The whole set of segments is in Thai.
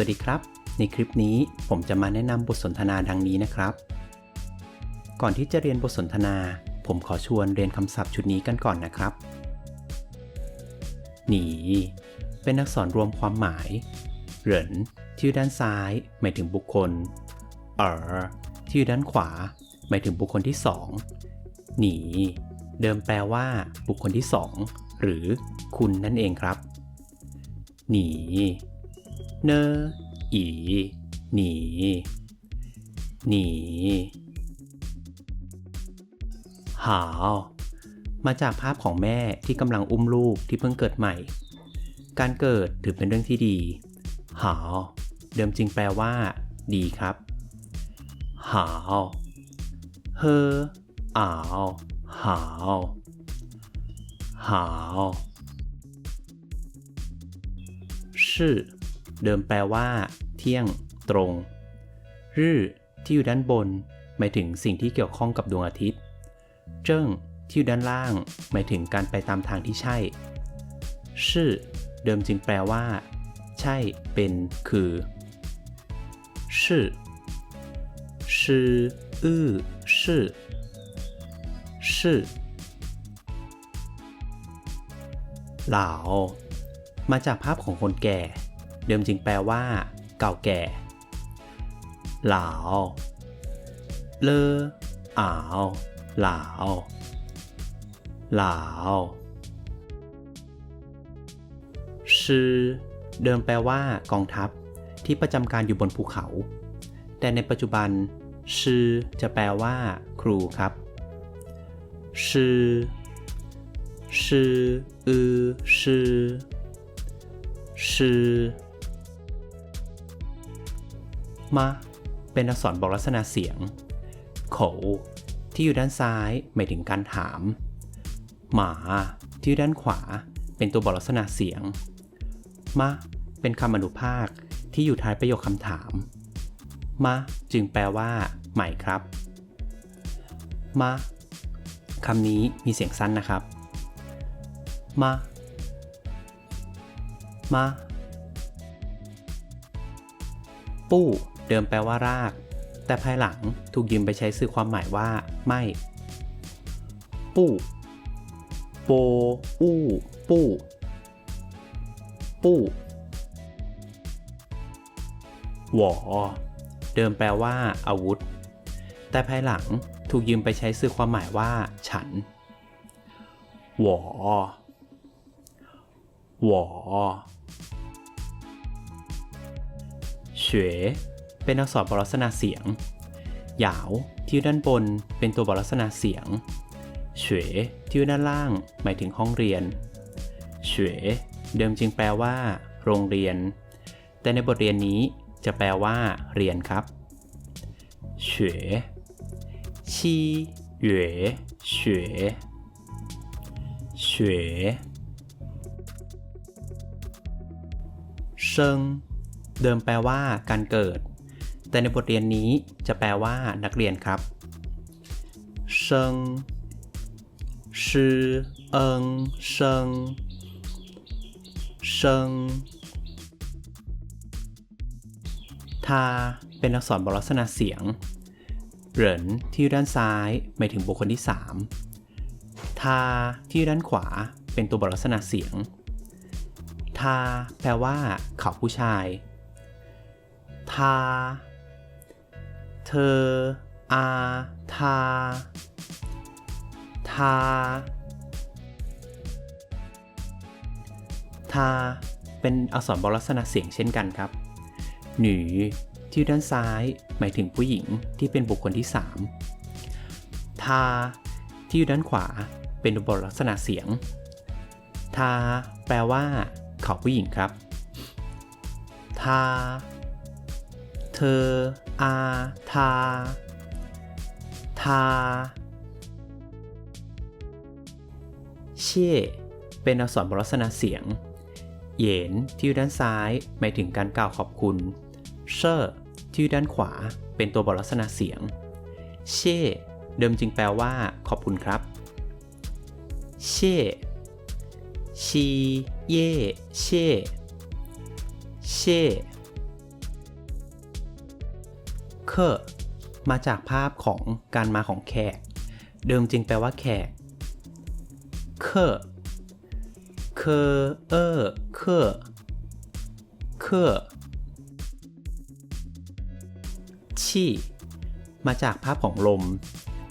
วัสดีครับ ในคลิปนี้ผมจะมาแนะนำบทสนทนาดังนี้นะครับ ก่อนที่จะเรียนบทสนทนา ผมขอชวนเรียนคำศัพท์ชุดนี้กันก่อนนะครับ หนี เป็นอักษรรวมความหมาย เหรินที่อยู่ด้านซ้าย หมายถึงบุคคล เอ๋อที่อยู่ด้านขวา หมายถึงบุคคลที่สองหนี เดิมแปลว่า บุคคลที่สองหรือคุณนั่นเองครับ หนี เนออี หนี หนีหาว มาจากภาพของแม่ที่กำลังอุ้มลูกที่เพิ่งเกิดใหม่ การเกิดถือเป็นเรื่องที่ดี หาว เดิมจริงแปลว่า ดีครับ หาว เฮออ้าว หาว หาวชื่อ เดิมแปลว่า เที่ยง ตรงรื่อที่อยู่ด้านบน หมายถึงสิ่งที่เกี่ยวข้องกับดวงอาทิตย์ เจิ้งที่อยู่ด้านล่าง หมายถึงการไปตามทางที่ใช่ ชื่อ เดิมจึงแปลว่า ใช่ เป็น คือชื่อชื่ออื้อชื่อชื่อเหล่ามาจากภาพของคนแก่ เดิมจึงแปลว่า เก่าแก่เหลาเลออ้าวเหลาเหลาชื่อเดิมแปลว่ากองทัพ ที่ประจำการอยู่บนภูเขา แต่ในปัจจุบันชื่อจะแปลว่า ครูครับชื่อชื่ออือชื่อชื่อ มา เป็นอักษรบอกลักษณะเสียงโขที่อยู่ด้านซ้ายหมายถึงการถาม หมาที่อยู่ด้านขวา เป็นตัวบอกลักษณะเสียงมะเป็นคำอนุภาคที่อยู่ท้ายประโยคคำถามมะจึงแปลว่า ใหม่ครับมะคำนี้มีเสียงสั้นนะครับ มา มา ปู้ เดิมแปลว่าราก แต่ภายหลังถูกยืมไปใช้สื่อความหมายว่า ไม่ ปู้โป อู้ ปู้ปู้หวอ เดิมแปลว่า อาวุธ แต่ภายหลังถูกยืมไปใช้สื่อความหมายว่า ฉันหวอหวอเฉว เป็นอักษรบรลักษณะเสียง หยาวที่ด้านบนเป็นตัวบรลักษณะเสียง เฉวที่ด้านล่างหมายถึงห้องเรียน เฉวเดิมจึงแปลว่า โรงเรียน แต่ในบทเรียนนี้จะแปลว่า เรียนครับ เฉวชีเหวเฉวเฉวเซิงเดิมแปลว่าการเกิด แต่ในบทเรียนนี้จะแปลว่านักเรียนครับเซิงชื่อเอิงเซิงเซิงทาเป็นอักษรบลักษณะเสียง เหรินที่อยู่ด้านซ้ายหมายถึงบุคคลที่ 3 ทาที่ด้านขวาเป็นตัวบลักษณะเสียง ทาแปลว่า เขาผู้ชาย ทา เธอ อา ทา ทา ทา เป็นอักษรบรลักษณะเสียงเช่นกันครับ หนูที่อยู่ด้านซ้ายหมายถึงผู้หญิงที่เป็นบุคคลที่ 3 ทา ที่อยู่ด้านขวาเป็นบทลักษณะเสียง ทา แปลว่า เขาผู้หญิงครับ ทา เธอ อา ทา ทา เช่เป็นอักษรบทลักษณะเสียง เหยนที่อยู่ด้านซ้ายหมายถึงการกล่าวขอบคุณ เชอร์ที่อยู่ด้านขวาเป็นตัวบทลักษณะเสียง เช่ เดิมจึงแปลว่า ขอบคุณครับ เช่ชีเย่เช่เช่ เคอร์มาจากภาพของการมาของแขก เดิมจริงแปลว่าแขก เคอร์เคอเออเคอร์เคอร์ชี่มาจากภาพของลม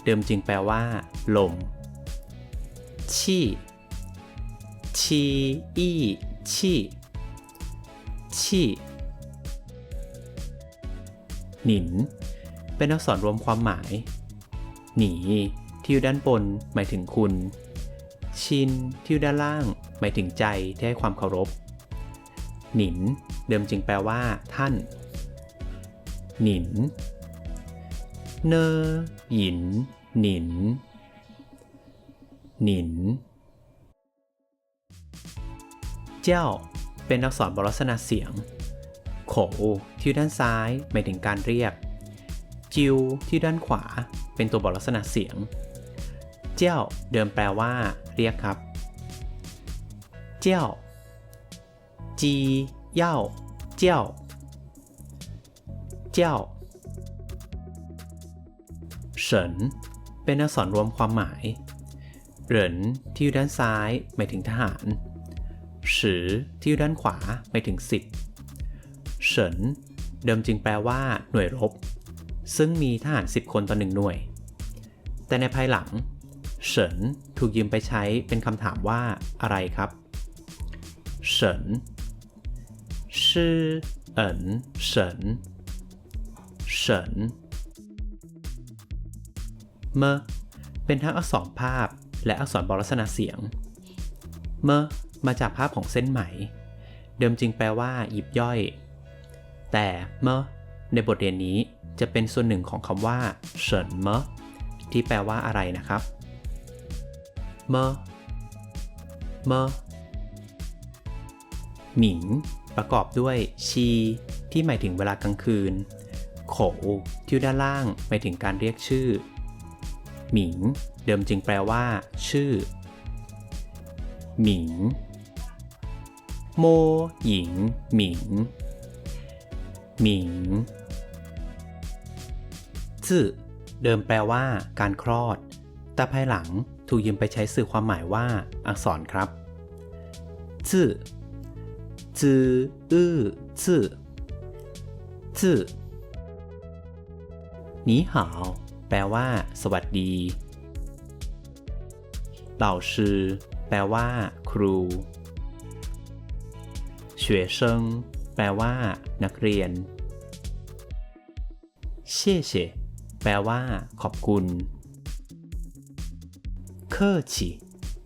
เดิมจริงแปลว่า ลม ชี่ ชี อีชี่ ชี่ หนิน เป็นอักษรรวมความหมาย หนีที่อยู่ด้านบนหมายถึงคุณ ชินที่อยู่ด้านล่าง หมายถึงใจที่ให้ความเคารพ หนิน เดิมจึงแปลว่า ท่าน หนิน เนอหยิน หนิน หนิน เจ้า เป็นอักษรบรสนาเสียง โขที่ด้านซ้ายหมายถึงการเรียก จิวที่ด้านขวา เป็นตัวบอกลักษณะเสียง เจ้าเดิมแปลว่า เรียกครับ เจ้า จีเย่าเจ้า เจ้าเฉินเป็นอักษรรวมความหมาย เหรินที่อยู่ด้านซ้ายหมายถึงทหารสือที่อยู่ด้านขวาหมายถึงสิทธิ์ เฉิน เดิมจึงแปลว่า หน่วยรบ ซึ่งมีทหาร 10 คนต่อหนึ่งหน่วย แต่ในภายหลัง เฉินถูกยืมไปใช้เป็นคำถามว่าอะไรครับ เฉินชื่อเอินเฉินเฉินเมเป็นทั้งอักษรภาพและอักษรบรลักษณะเสียง เมมาจากภาพของเส้นไหม เดิมจริงแปลว่าหยิบย่อย แต่เมอในบทเรียนนี้จะเป็นส่วนหนึ่งของคำว่าเฉินเมอที่แปลว่าอะไรนะครับเมอเมอหมิง ประกอบด้วยชี ที่หมายถึงเวลากลางคืน โขที่ด้านล่างหมายถึงการเรียกชื่อ หมิง เดิมจึงแปลว่า ชื่อ หมิง โมหญิง หมิง หมิงจื่อเดิมแปลว่า การคลอด แต่ภายหลังถูกยืมไปใช้สื่อความหมายว่า อักษรครับจื่อจื่ออื้อจื่อจื่อนีหาวแปลว่า สวัสดีเหล่าชื่อแปลว่า ครู学生 แปลว่า นักเรียน谢谢แปลว่า ขอบคุณเคอร์ฉี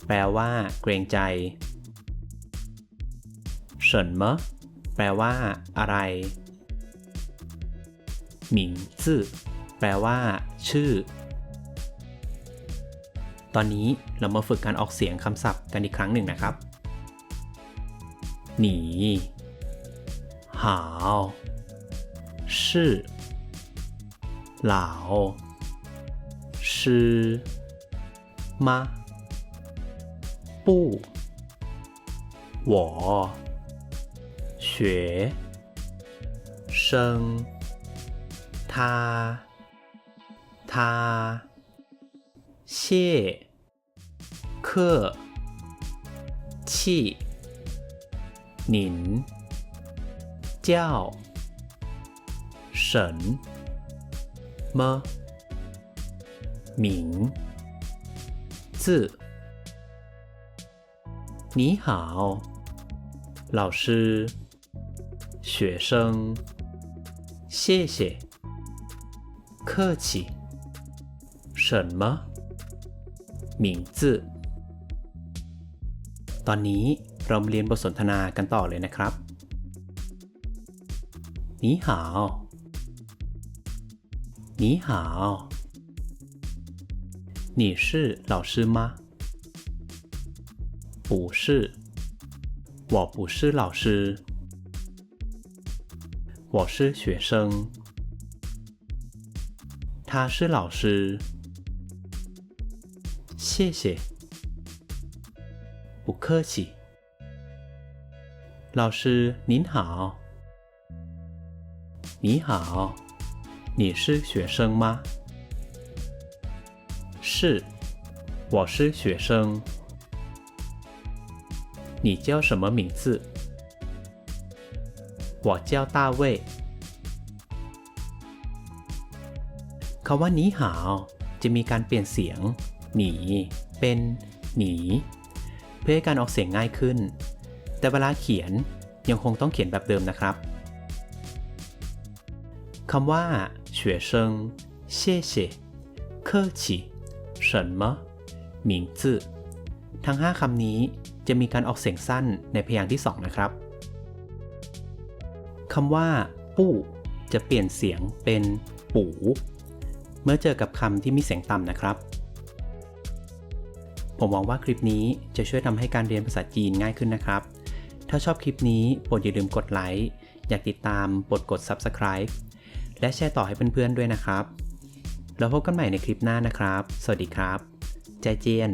แปลว่า เกรงใจเฉินเมะแปลว่า อะไรหมิงจื่อแปลว่า ชื่อ ตอนนี้เรามาฝึกการออกเสียงคำศัพท์กันอีกครั้งหนึ่งนะครับ หนี 好是老师吗不我学生他他谢客气您。 叫神么名字你好老师学生谢谢客气什么名字ตอนนี้เรามาเรียนบทสนทนากันต่อเลยนะครับ 你好。你好。你是老师吗？不是。我不是老师。我是学生。他是老师。谢谢。不客气。老师您好，你好， 你是学生吗是我是学生你叫什么名字我叫大卫คำว่าหนีหาวจะมีการเปลี่ยนเสียง หนี เป็น หนี เพื่อให้การออกเสียงง่ายขึ้น แต่เวลาเขียนยังคงต้องเขียนแบบเดิมนะครับ คำว่า学生谢谢客气什么名字ทั้ง 5คำนี้จะมีการออกเสียงสั้นในพยางค์ที่ 2 นะครับ คำว่า ปู้จะเปลี่ยนเสียงเป็นปูเมื่อเจอกับคำที่มีเสียงต่ำนะครับ ผมหวังว่าคลิปนี้จะช่วยทำให้การเรียนภาษาจีนง่ายขึ้นนะครับ ถ้าชอบคลิปนี้โปรดอย่าลืมกดไลค์ อยากติดตามโปรดกด Subscribe และแชร์ต่อให้เพื่อนๆด้วยนะครับ แล้วพบกันใหม่ในคลิปหน้านะครับ สวัสดีครับ ใจเจียน